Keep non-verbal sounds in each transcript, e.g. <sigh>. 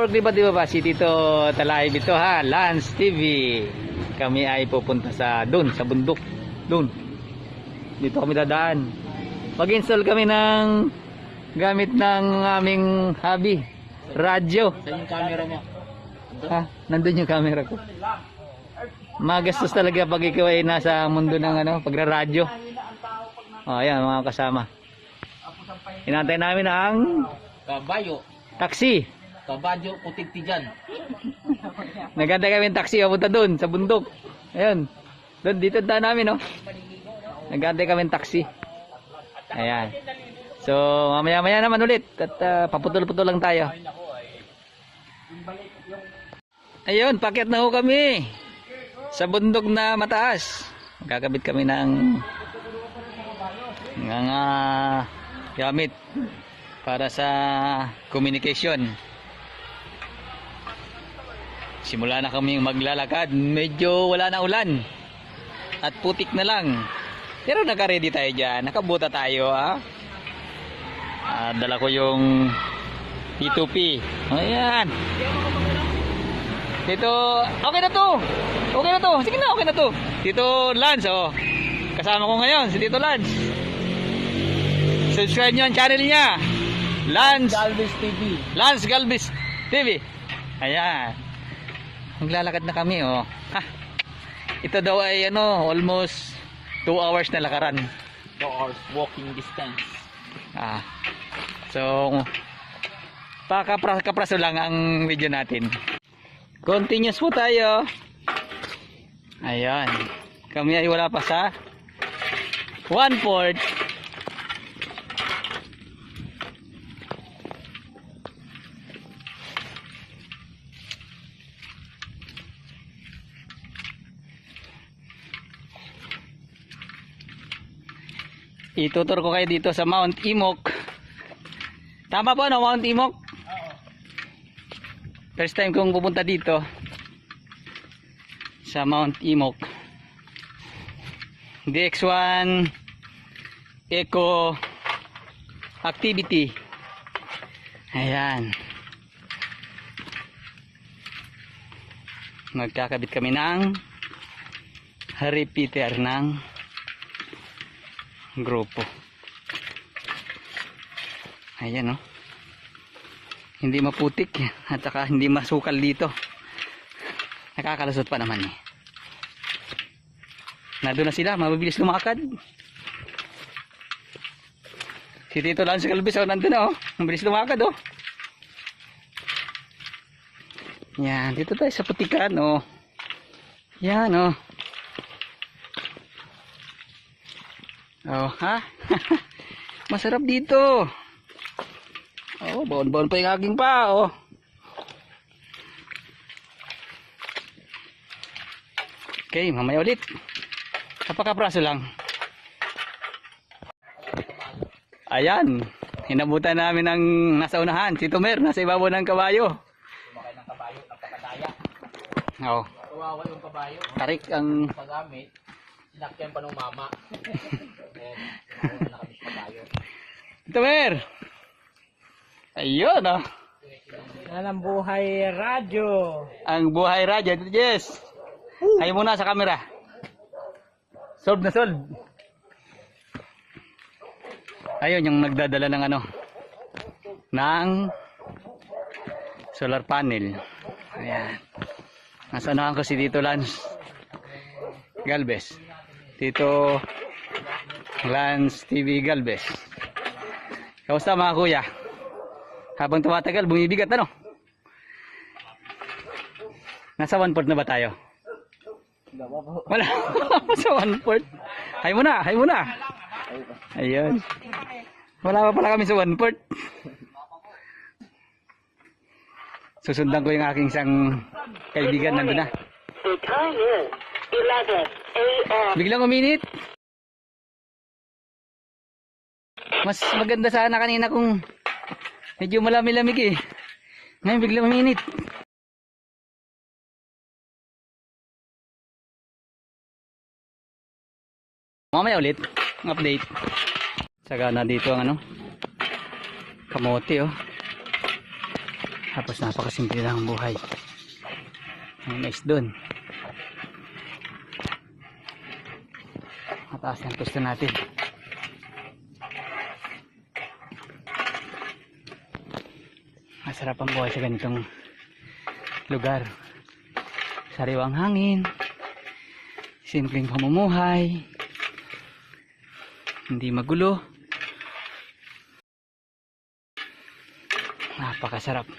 forklift di ba ba? Si Tito Talay ito ha, Lance TV. Kami ay pupunta sa doon, sa bundok. Doon. Dito kami dadaan. Mag-install kami ng gamit ng aming hobby. Radyo. Saan yung camera mo? Ha? Nandun yung camera ko. Magastos talaga pag ikaw ay nasa mundo ng ano, pagraradyo. Oh, ayan mga kasama. Inantay namin ang Kabayo. taxi. Kabadyo, putikti dyan. Naganda kami ng taxi papunta doon sa bundok. Ayun. Doon dito tayo namin, no. Nagantay kami ng taxi. Ayan. So, mamaya-maya naman ulit at ah, paputol-putol lang tayo. Ayun, paket na ho kami. Sa bundok na mataas. Gagabit kami ng ng ah, gamit para sa communication. Simula na kami maglalakad. Medyo wala na ulan. At putik na lang. Pero naka-ready tayo dyan. Nakabuta tayo ha. Ah, dala ko yung P2P. Ayan. Dito, okay na to. Okay na to. Sige na, okay na to. Dito Lance, oh. Kasama ko ngayon, si Tito Lance. Subscribe nyo ang channel niya. Lance Galvez TV. Lance Galvez TV. Ayan. Maglalakad na kami, oh. Ha. Ito daw ay ano, almost 2 hours na lakaran. 2 hours walking distance. Ah. So, pakapras kapraso lang ang video natin. Continuous po tayo. Ayan. Kami ay wala pa sa one port. Itutur ko kayo dito sa Mount Imok. Tama po no, Mount Imok? First time kong pupunta dito sa Mount Imok. DX1 Eco Activity. Ayan. Magkakabit kami ng repeater ng grupo. Ayan oh. Hindi maputik at saka hindi masukal dito. Nakakalusot pa naman eh. Nado na sila, mabilis lumakad. Si Tito Lance Calvis oh, nandun na oh. Mabilis lumakad oh. Yan, dito tayo sa putikan oh. Yan oh. Oh, ha? <laughs> Masarap dito. Oh, baon-baon pa yung aking pa, oh. Okay, mamaya ulit. Kapakapraso lang. Ayan. Hinabutan namin ang nasa unahan. Si Tumer, nasa ibabaw ng kabayo. Sumakay ng kabayo, napakadaya. Oh, Kawawa yung kabayo. tarik ang... Pagamit, sinakyan pa ng mama. <laughs> Na. Tumer! Ayun, oh. Alam buhay radyo. Ang buhay radyo. Yes. Kayo muna sa camera. Solve na solve. Ayun yung nagdadala ng ano ng solar panel. Ayan. Nasa unahan ko si Tito Lance Galvez. Tito Lance TV Galvez. Kamusta mga kuya? Habang tumatagal, bumibigat ano? Nasa one port na ba tayo? Wala. <laughs> sa one port. Hay mo na, hay mo na. Ayun. Wala pa pala kami sa one port. Susundan ko yung aking isang kaibigan nandun na. The time is 11 a.m. Biglang uminit. Mas maganda sana kanina kung medyo malami-lamig eh. Ngayon biglang uminit. Mamaya ulit, ang update. Saka na dito ang ano, kamote oh. Tapos napakasimple lang ang buhay. May mais doon. Mataas ang pwesto natin. Masarap ang buhay sa ganitong lugar. Sariwang hangin. Simpleng pamumuhay. Hindi magulo. Napakasarap.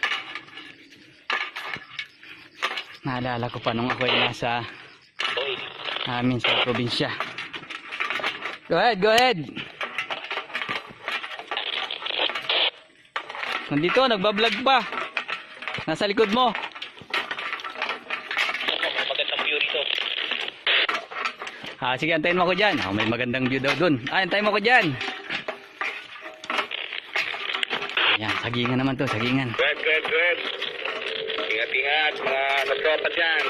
Naalala ko pa nung ako ay nasa amin sa probinsya. Go ahead, go ahead. Nandito, nagbablog pa. Nasa likod mo. Magandang view rito. Ah, sige, antayin mo ako dyan. Oh, may magandang view daw dun. Ah, antayin mo ako dyan. Ayan, sagingan naman to, sagingan. Good, good, good. Ingat-ingat mga katropa dyan.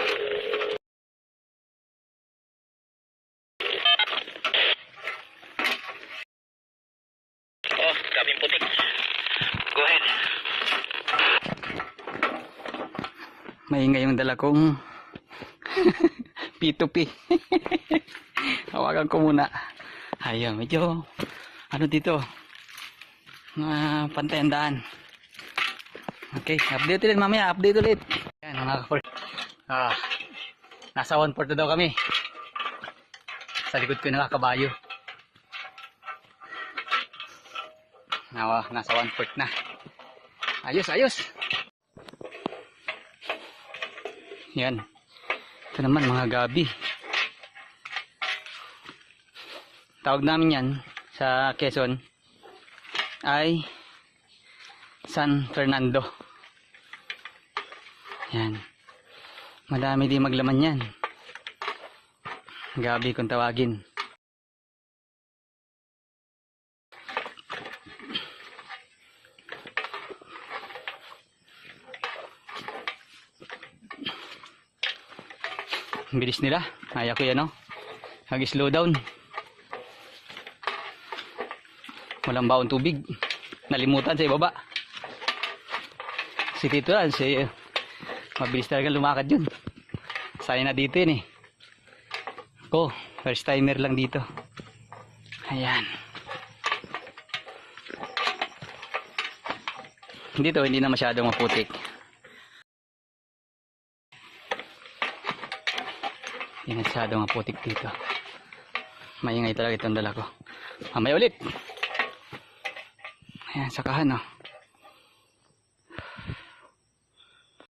Maingay yung dala kong <laughs> P2P. <laughs> Hawakan ko muna. Ayun, medyo ano dito? Mga pantay ang daan. Okay, update ulit mamaya, update ulit. Yan, mga kapor. Ah, nasa 1 port na daw kami. Sa likod ko nakakabayo. Nawa, nasa 1 port na. Ayos, ayos. Yan. Ito naman mga gabi. Tawag namin yan sa Quezon ay San Fernando. Yan. Madami din maglaman yan. Gabi kung tawagin. Ang bilis nila. Kaya ko yan, no? Nag-slow down. Walang baon tubig. Nalimutan sa ibaba. Si Tito lang, si... Mabilis talaga lumakad yun. Saya na dito yun eh. Ako, first timer lang dito. Ayan. Dito, hindi na masyadong maputik. Hindi masyadong maputik dito. Maingay talaga itong dala ko. Mamaya ulit. Ayan, sakahan oh.